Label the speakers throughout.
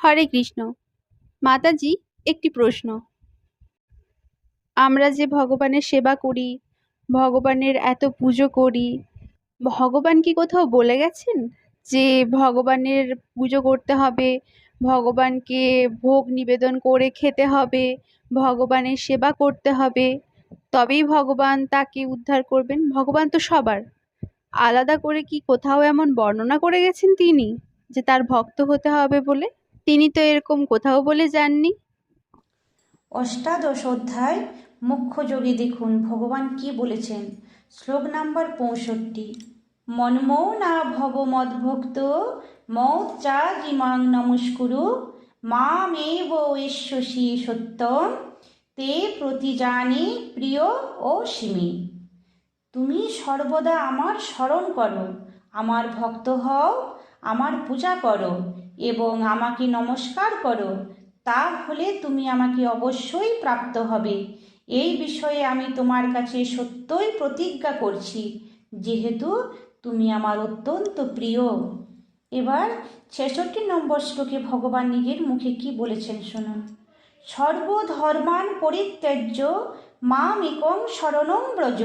Speaker 1: হরে কৃষ্ণ। মাতাজি, একটি প্রশ্ন। আমরা যে ভগবানের সেবা করি, ভগবানের এত পুজো করি, ভগবান কি কোথাও বলে গেছেন যে ভগবানের পুজো করতে হবে, ভগবানকে ভোগ নিবেদন করে খেতে হবে, ভগবানের সেবা করতে হবে? তবেই ভগবান তাকে উদ্ধার করবেন। ভগবান তো সবার। আলাদা করে কি কোথাও এমন বর্ণনা করে গেছেন তিনি যে তার ভক্ত হতে হবে বলে? তিনি তো এরকম কোথাও বলে যাননি।
Speaker 2: অষ্টাদশ অধ্যায় মুখ্য যোগে দেখুন, ভগবান কি বলেছেন? শ্লোক নাম্বার পঁয়ষট্টি মনমৌ না ভব মদ্ভক্ত মৌ চা ইমাং নমস্কুরু মা মামেব এশ্বসি সত্যম, তে প্রতিজানে প্রিয় ও সিমি। তুমি সর্বদা আমার স্মরণ করো, আমার ভক্ত হও আমার পূজা করো এবং আমাকে নমস্কার করো, তা হলে তুমি আমাকে অবশ্যই প্রাপ্ত হবে। এই বিষয়ে আমি তোমার কাছে সত্যই প্রতিজ্ঞা করছি, যেহেতু তুমি আমার অত্যন্ত প্রিয়। এবার ছেষট্টি নম্বর শ্লোকে ভগবান নিজের মুখে কি বলেছেন শুনুন। সর্বধর্মান পরিত্যাজ্য মামিকং শরণং ব্রজ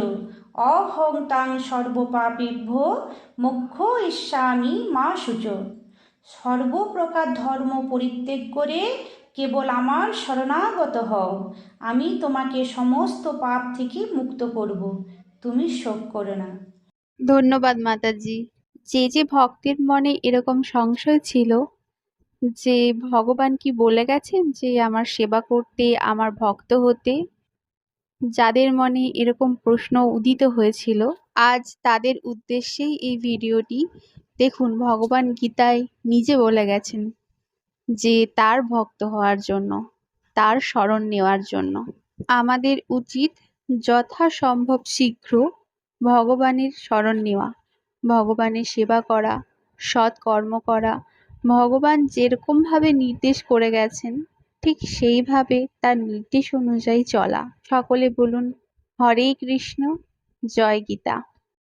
Speaker 2: অহং তাং সর্বপাপেভ্য মোক্ষ ইস্যামি মা সুচ। সর্বপ্রকার ধর্ম পরিত্যাগ করে কেবল আমার শরণাগত হও। আমি তোমাকে সমস্ত পাপ থেকে মুক্ত করব। তুমি শোক করো না।
Speaker 1: ধন্যবাদ মাতাজি। যে যে ভক্তের মনে এরকম সংশয় ছিল, যে ভগবান কি বলে গেছেন যে আমার সেবা করতে, আমার ভক্ত হতে যাদের মনে এরকম প্রশ্ন উদিত হয়েছিল, আজ তাদের উদ্দেশ্যেই এই ভিডিওটি দেখুন। ভগবান গীতায় নিজে বলে গেছেন যে, তার ভক্ত হওয়ার জন্য, তার স্মরণ নেওয়ার জন্য। আমাদের উচিত যথাসম্ভব শীঘ্র ভগবানের স্মরণ নেওয়া, ভগবানের সেবা করা, সৎকর্ম করা। ভগবান যেরকমভাবে নির্দেশ করে গেছেন ঠিক সেইভাবে তার নির্দেশ অনুযায়ী চলা। সকলে বলুন হরে কৃষ্ণ জয় গীতা।